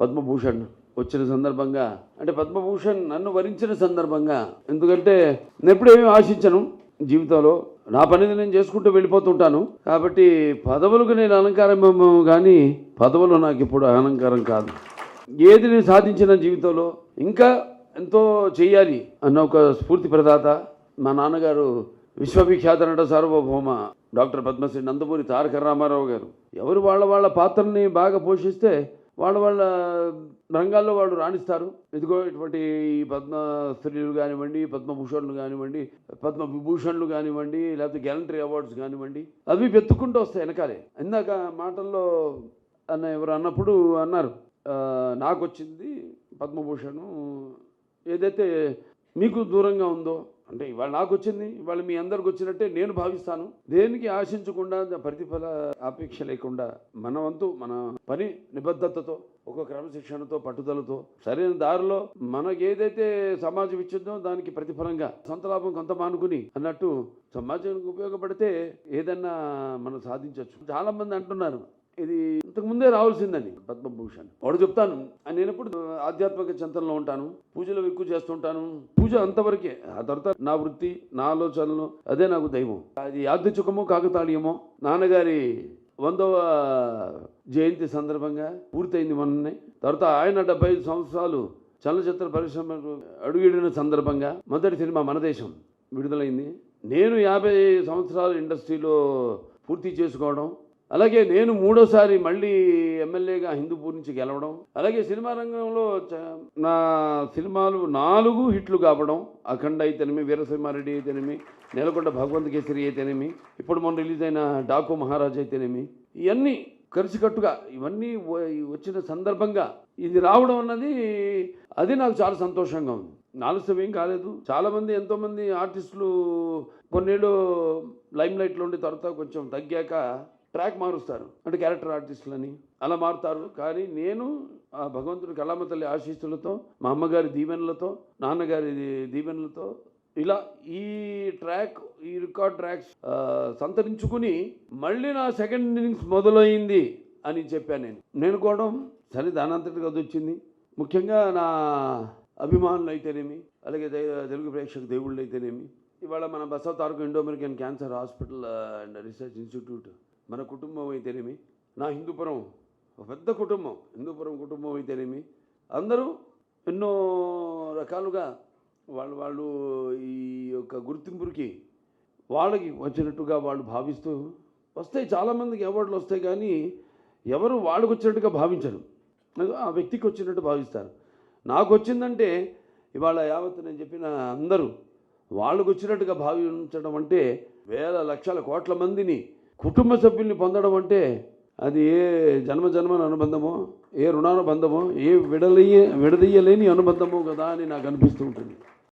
పద్మభూషణ్ వచ్చిన సందర్భంగా అంటే పద్మభూషణ్ నన్ను వరించిన సందర్భంగా ఎందుకంటే నేను ఎప్పుడేమీ ఆశించను జీవితంలో. నా పనిది నేను చేసుకుంటూ వెళ్ళిపోతుంటాను. కాబట్టి పదవులకు నేను అలంకారం కానీ పదవులు నాకు ఇప్పుడు అలంకారం కాదు. ఏది నేను సాధించిన జీవితంలో ఇంకా ఎంతో చేయాలి అన్న ఒక స్ఫూర్తి ప్రదాత మా నాన్నగారు విశ్వవిఖ్యాత నట సార్వభౌమ డాక్టర్ పద్మశ్రీ నందమూరి తారక రామారావు గారు. ఎవరు వాళ్ళ వాళ్ళ పాత్రల్ని బాగా పోషిస్తే వాళ్ళ వాళ్ళ రంగాల్లో వాళ్ళు రాణిస్తారు. ఇదిగో ఇటువంటి ఈ పద్మశ్రీలు కానివ్వండి పద్మభూషణ్లు కానివ్వండి పద్మ విభూషణులు కానివ్వండి లేకపోతే గ్యాలంటరీ అవార్డ్స్ కానివ్వండి అవి వెతుక్కుంటూ వస్తాయి వెనకాలే. ఇందాక మాటల్లో అన్న ఎవరు అన్నప్పుడు అన్నారు నాకు వచ్చింది పద్మభూషణ్. ఏదైతే మీకు దూరంగా ఉందో అంటే ఇవాళ నాకు వచ్చింది ఇవాళ మీ అందరికి వచ్చినట్టే నేను భావిస్తాను. దేనికి ఆశించకుండా ప్రతిఫల ఆపేక్ష లేకుండా మన వంతు మన పని నిబద్ధతతో ఒక క్రమశిక్షణతో పట్టుదలతో సరైన దారిలో మనకి ఏదైతే సమాజం ఇచ్చిందో దానికి ప్రతిఫలంగా సొంత లాభం కొంత మానుకుని అన్నట్టు సమాజానికి ఉపయోగపడితే ఏదన్నా మనం సాధించవచ్చు చాలా మంది అంటున్నారు ఇది ఇంతకు ముందే రావాల్సిందని పద్మభూషణ్. వాడు చెప్తాను. నేను ఎప్పుడు ఆధ్యాత్మిక చింతనలో ఉంటాను. పూజలు ఎక్కువ చేస్తుంటాను పూజ అంతవరకే. ఆ తర్వాత నా వృత్తి నా ఆలోచనలు అదే నాకు దైవం. అది యాదృచ్ఛికమో కాకతాళీయమో నాన్నగారి వందవ జయంతి సందర్భంగా పూర్తయింది మొన్ననే. తర్వాత ఆయన డెబ్బై ఐదు సంవత్సరాలు చలనచిత్ర పరిశ్రమకు అడుగిడిన సందర్భంగా మొదటి సినిమా మన దేశం విడుదలైంది. నేను యాభై సంవత్సరాలు ఇండస్ట్రీలో పూర్తి చేసుకోవడం అలాగే నేను మూడోసారి మళ్ళీ ఎమ్మెల్యేగా హిందూపూర్ నుంచి గెలవడం అలాగే సినిమా రంగంలో చ- నా సినిమాలు నాలుగు హిట్లు కావడం అఖండ అయితేనేమి వీరసింహారెడ్డి అయితేనేమి నేలకొండ భగవంత్ కేసరి అయితేనేమి ఇప్పుడు మొన్న రిలీజ్ అయిన డాకు మహారాజ్ అయితేనేమి ఇవన్నీ కలిసికట్టుగా ఇవన్నీ వచ్చిన సందర్భంగా ఇది రావడం అన్నది అది నాకు చాలా సంతోషంగా ఉంది. ఆలస్యం ఏం కాలేదు. చాలామంది ఎంతోమంది ఆర్టిస్టులు కొన్నేళ్ళు లైమ్ లైట్లో ఉండి తర్వాత కొంచెం తగ్గాక ట్రాక్ మారుస్తారు. అంటే క్యారెక్టర్ ఆర్టిస్టులని అలా మారుతారు. కానీ నేను ఆ భగవంతుడి కళామ తల్లి ఆశీస్సులతో మా అమ్మగారి దీవెనలతో నాన్నగారి దీవెనలతో ఇలా ఈ ట్రాక్ ఈ రికార్డ్ ట్రాక్స్ సంతరించుకుని మళ్ళీ నా సెకండ్ ఇన్నింగ్స్ మొదలైంది అని చెప్పాను నేను. నేను కూడా సరే దానంతటికి అది వచ్చింది ముఖ్యంగా నా అభిమానులు అయితేనేమి అలాగే దే- తెలుగు ప్రేక్షక దేవుళ్ళు అయితేనేమి ఇవాళ మన Basava Taraka Indo American cancer hospital and research institute మన కుటుంబం అయితేనేమి? నా హిందూపురం ఒక పెద్ద కుటుంబం హిందూపురం కుటుంబం అయితేనేమి? అందరూ ఎన్నో రకాలుగా వాళ్ళు వాళ్ళు ఈ యొక్క గుర్తింపుకి వాళ్ళకి వచ్చినట్టుగా వాళ్ళు భావిస్తూ వస్తాయి చాలామందికి అవార్డులు వస్తాయి కానీ ఎవరు వాళ్ళకి వచ్చినట్టుగా భావించరు. ఆ వ్యక్తికి వచ్చినట్టు భావిస్తారు. నాకు వచ్చిందంటే ఇవాళ యావత్ నేను చెప్పిన అందరూ వాళ్ళకు వచ్చినట్టుగా భావించడం అంటే వేల లక్షల కోట్ల మందిని కుటుంబ సభ్యుల్ని పొందడం అంటే అది ఏ జన్మ జన్మ అనుబంధమో ఏ రుణానుబంధమో ఏ విడలయ్యే విడదీయలేని అనుబంధమో కదా అని నాకు అనిపిస్తూ ఉంటుంది.